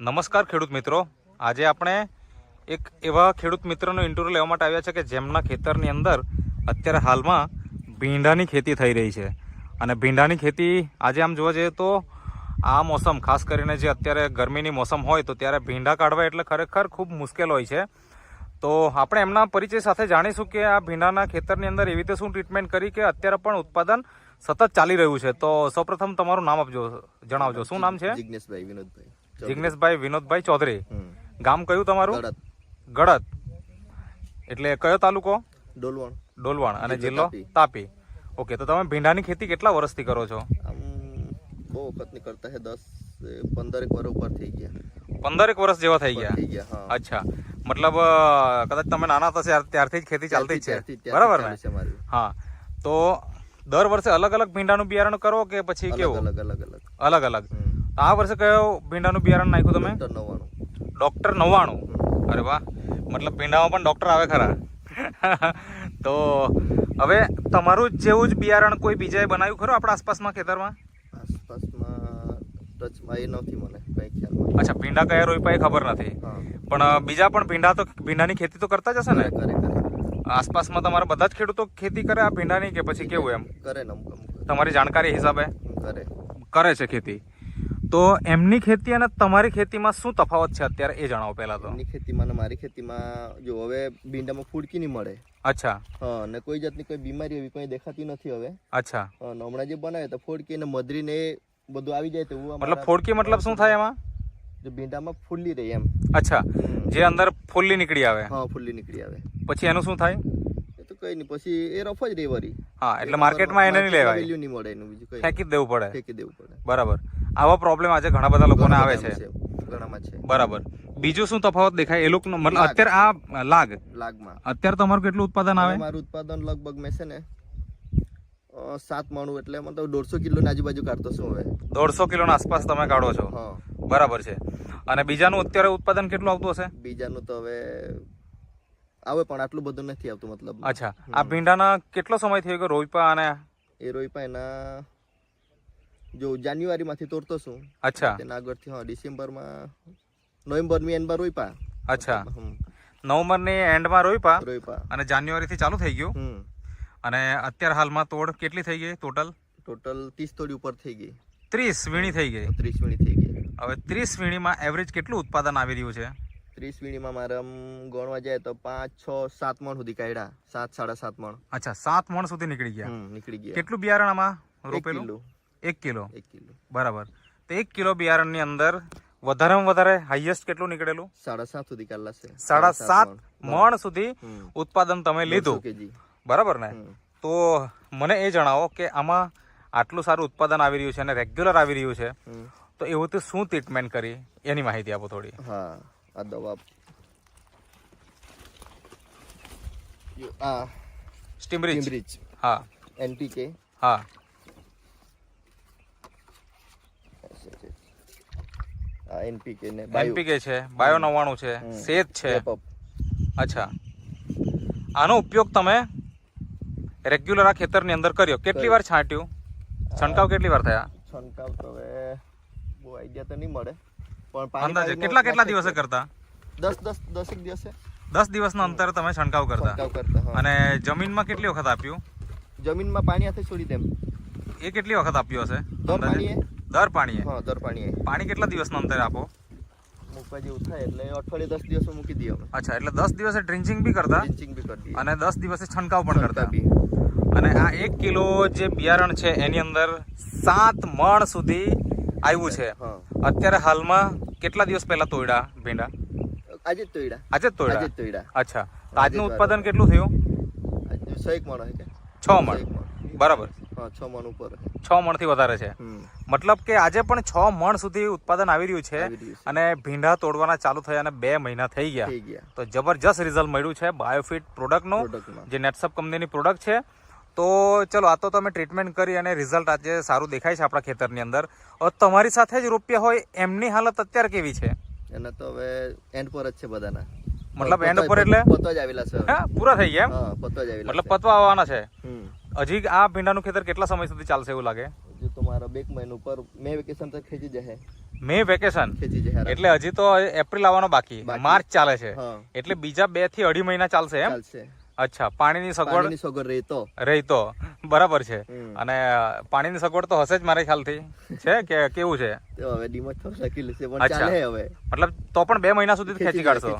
નમસ્કાર ખેડૂત મિત્રો. આજે આપણે એક એવા ખેડૂત મિત્રનો ઇન્ટરવ્યૂ લેવા માટે આવ્યા છે કે જેમના ખેતરની અંદર અત્યારે હાલમાં ભીંડાની ખેતી થઈ રહી છે. અને ભીંડાની ખેતી આજે આમ જોવા જઈએ તો આ મોસમ, ખાસ કરીને જે અત્યારે ગરમીની મોસમ હોય તો ત્યારે ભીંડા કાઢવા એટલે ખરેખર ખૂબ મુશ્કેલ હોય છે. તો આપણે એમના પરિચય સાથે જાણીશું કે આ ભીંડાના ખેતરની અંદર એવી રીતે શું ટ્રીટમેન્ટ કરી કે અત્યારે પણ ઉત્પાદન સતત ચાલી રહ્યું છે. તો સૌપ્રથમ તમારું નામ આપજો, જણાવજો. શું નામ છે? જિજ્ઞેશભાઈ વિનોદભાઈ. જિગ્નેશભાઈ વિનોદભાઈ ચૌધરી. ગામ કયું તમારું? ગળત એટલે કયો તાલુકો? ડોલવણ. ડોલવાણ. અને જિલ્લો? તાપી. ઓકે તો તમે ભીંડાની ખેતી કેટલા વર્ષથી કરો છો? બહુ વખતની કરતા છે દસ પંદરેક વર્ષ ઉપર થઈ ગયા. પંદરેક વર્ષ જેવા થઈ ગયા? ગયા અચ્છા. મતલબ કદાચ તમે નાના હતા ત્યારથી જ ખેતી ચાલતી જ છે. બરાબર ને. હા. તો દર વર્ષે અલગ અલગ ભીંડાનું બિયારણ કરો કે પછી કેવું? અલગ અલગ. અલગ અલગ. આ વર્ષે કયો ભીંડાનું બિયારણ નાખ્યું તમે? ડોક્ટર નવ્વાણું. અરે વાહ. મતલબ ભીંડામાં પણ ડોક્ટર આવે ખરા. તો હવે તમારું જેવું જ બિયારણ કોઈ બીજાએ બનાવ્યું ખરું આપણા આસપાસમાં ખેતરમાં? આસપાસમાં ટચમાં એ નથી મને કંઈ ખ્યાલમાં. અચ્છા ભીંડા કયા રોપ્યા એ ખબર નથી. પણ બીજા પણ ભીંડા તો ભીંડાની ખેતી તો કરતા જ હશે ને? આસપાસમાં તમારા બધા જ ખેડૂતો ખેતી કરે આ ભીંડાની કે પછી કેવું એમ? કરે તમારી જાણકારી હિસાબે? કરે. કરે છે ખેતી. તો એમની ખેતી અને તમારી ખેતીમાં શું તફાવત છે અત્યારે? એ જણાવો પહેલા તો. એમની ખેતીમાં અને મારી ખેતીમાં જો હવે ભીંડામાં ફૂડકી નહીં મળે. અચ્છા. હા અને કોઈ જાતની કોઈ બીમારી એવી કોઈ દેખાતી નથી હવે. અચ્છા. અને હમણાં જે બનાવે તો ફોડકી ને મધરી ને બધું આવી જાય તેવું મતલબ ફોડકી મતલબ શું થાય એમાં? જો ભીંડામાં ફૂલી રહી એમ. અચ્છા. જે અંદર ફૂલ્લી નીકળી આવે. હા ફૂલી નીકળી આવે. પછી એનું શું થાય? એ તો કઈ નહીં પછી એ રફ જ રહી વરી. હા એટલે માર્કેટમાં એને નહીં લેવાય. વેલ્યુ નહીં મળે એનું બીજું કઈ ફેંકી દેવું પડે. ફેંકી દેવું પડે. બરાબર. આવા પ્રોબ્લેમ આજે ઘણા બધા લોકોને આવે છે. ઘણામાં છે. બરાબર. બીજું શું તફાવત દેખાય? એ લોકો મતલબ અત્યારે આ લાગ. લાગમાં. અત્યારે તમારું કેટલું ઉત્પાદન આવે? મારું ઉત્પાદન લગભગ મેં છે ને સાત માણું એટલે મતલબ દોઢસો કિલો આજુબાજુ કાઢતો છું હવે. દોઢસો કિલોના આસપાસ તમે કાઢો છો? બરાબર છે. અને બીજાનું અત્યારે ઉત્પાદન કેટલું આવતું હશે? બીજાનું તો હવે આવે પણ આટલું બધું નથી આવતું મતલબ. અચ્છા. આ ભીંડાના કેટલો સમય થયો કે રોઈપા અને એ રોઈપા એના જો જાન્યુઆરીમાંથી તોડતો છું. અચ્છા. તેના આગળથી હા ડિસેમ્બરમાં નવેમ્બરની એન્ડમાં રોઈપા. અચ્છા. નવેમ્બરની એન્ડમાં રોઈપા? રોઈપા. અને જાન્યુઆરીથી ચાલુ થઈ ગયું? અને અત્યારે હાલમાં તોડ કેટલી થઈ ગઈ ટોટલ? ટોટલ ત્રીસ તોડી ઉપર થઈ ગઈ. ત્રીસ વીણી થઈ ગઈ. ત્રીસ વીણી થઈ ગઈ. હવે ત્રીસ વીણીમાં એવરેજ કેટલું ઉત્પાદન આવી રહ્યું છે? ત્રીસ વીણીમાં મારે આમ ગણવા જાય તો પાંચ છ સાત મણ સુધી કાઢ્યા. સાત સાડા સાત મણ. અચ્છા સાત મણ સુધી નીકળી ગયા. નીકળી ગયા. કેટલું બિયારણ આમાં રોપેલું? એક કિલો. એક કિલો. બરાબર. તો એક કિલો બિયારણની અંદર વધારેમાં વધારે હાઈએસ્ટ કેટલું નીકળેલું? સાડા સાત સુધી કાઢલા છે. સાડા સાત મણ. સુધી ઉત્પાદન તમે લીધું. બરાબર ને? તો મને એ જણાવો કે આમાં આટલું સારું ઉત્પાદન આવી રહ્યું છે અને રેગ્યુલર આવી રહ્યું છે તો એવું તો શું ટ્રીટમેન્ટ કરી એની માહિતી આપો થોડી. હા આ દવા. આ સ્ટીમરીચ ટિમ્બ્રિજ હા. એનપીકે હા આ એનપીકે ને બાયો. એનપીકે છે બાયો નવ્વાણું છે. શેત છે. અચ્છા. આનો ઉપયોગ તમે રેગ્યુલર આ ખેતરની અંદર કર્યો. કેટલી વાર છાંટ્યું? છંટકાવ કેટલી વાર થયા? છંટકાવ તો હવે બહુ આઈડિયા તો નહીં મળે. પણ પાણી અંદાજે કેટલા કેટલા દિવસે કરતા? દસ દસ દસેક દિવસે. દસ દિવસના અંતરે તમે છંટકાવ કરતા. અને જમીનમાં કેટલી વખત આપ્યું? જમીનમાં પાણી હાથે છોડી દેમ. એ કેટલી વખત આપ્યું હશે? દર? પાણીએ? હા દર પાણીએ. પાણી કેટલા દિવસના અંતરે આપો? મૂકવા જેવું થાય એટલે અઠવાડિયે દસ દિવસ મૂકી દઈએ અમે. અચ્છા એટલે દસ દિવસે ડ્રિંચિંગ બી કરતા? ડ્રિંચિંગ બી કરતી અને દસ દિવસે છંટકાવ પણ કરતા? બી. અને આ એક કિલો જે બિયારણ છે એની અંદર સાત મણ સુધી આવ્યું છે. અત્યારે હાલમાં કેટલા દિવસ પહેલા તોડ્યા ભીંડા? આજે તોડ્યા આજે જ આજે તોડ્યા અચ્છા. આજનું ઉત્પાદન કેટલું થયું? સો એક મણ છ મણ. બરાબર. છ મણ ઉપર. છ મણથી વધારે છે. મતલબ કે આજે પણ છ મણ સુધી ઉત્પાદન આવી રહ્યું છે. અને ભીંડા તોડવાના ચાલુ થયા અને બે મહિના થઈ ગયા. તો જબરજસ્ત રિઝલ્ટ મળ્યું છે બાયોફિટ પ્રોડક્ટનું જે નેટસપ કંપનીની પ્રોડક્ટ છે. તો ચલો આ તો તમે ટ્રીટમેન્ટ કરી અને રિઝલ્ટ આજે સારું દેખાય છે આપણા ખેતરની અંદર. તમારી સાથે જ રૂપિયા હોય એમની હાલત અત્યારે કેવી છે? એને તો હવે એન્ડ પર જ છે બધાના. મતલબ એન્ડ પર એટલે? પતવા જ આવેલા છે હા પૂરા થઈ ગયા પતવા જ આવેલા મતલબ. પતવા આવવાના છે? હજી આ ભીંડાનું ખેતર કેટલા સમય સુધી ચાલશે એવું લાગે? હજુ તો મારા બે મહિના ઉપર મે વેકેશન તો ખેંચી જશે મે વેકેશન? ખેંચી એટલે હજી તો એપ્રિલ આવવાનો બાકી. માર્ચ ચાલે છે. એટલે બીજા બેથી અઢી મહિના ચાલશે એમ? અચ્છા પાણીની સગવડ સગવડ રહેતો રહેતો બરાબર છે. અને પાણીની સગવડ તો હશે જ મારા ખ્યાલથી. છે કે કેવું છે? હવે ડીમત તો લખી લેશે પણ ચાલે હવે. મતલબ તો પણ બે મહિના સુધી ખેંચી કાઢશો?